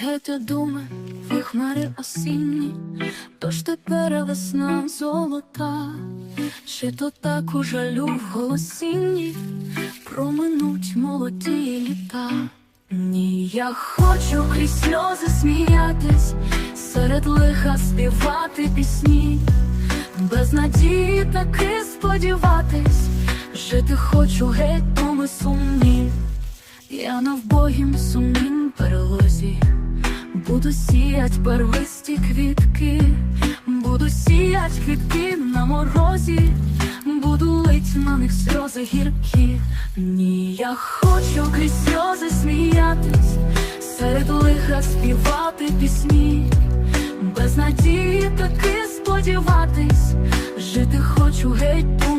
Геть думи, ви хмари осінні, тож тепер весна золота, чи то так у жалю в голосінні проминуть молоді літа. Ні, я хочу крізь сльози сміятись, серед лиха співати пісні, без надії таки сподіватись, жити хочу геть думи сумні. Я на вбогім сумнім перелозі. Буду сіять первисті квітки, буду сіять квітки на морозі, буду лить на них сльози гіркі. Ні, я хочу крізь сльози сміятись, серед лиха співати пісні, без надії таки сподіватись, жити хочу геть думи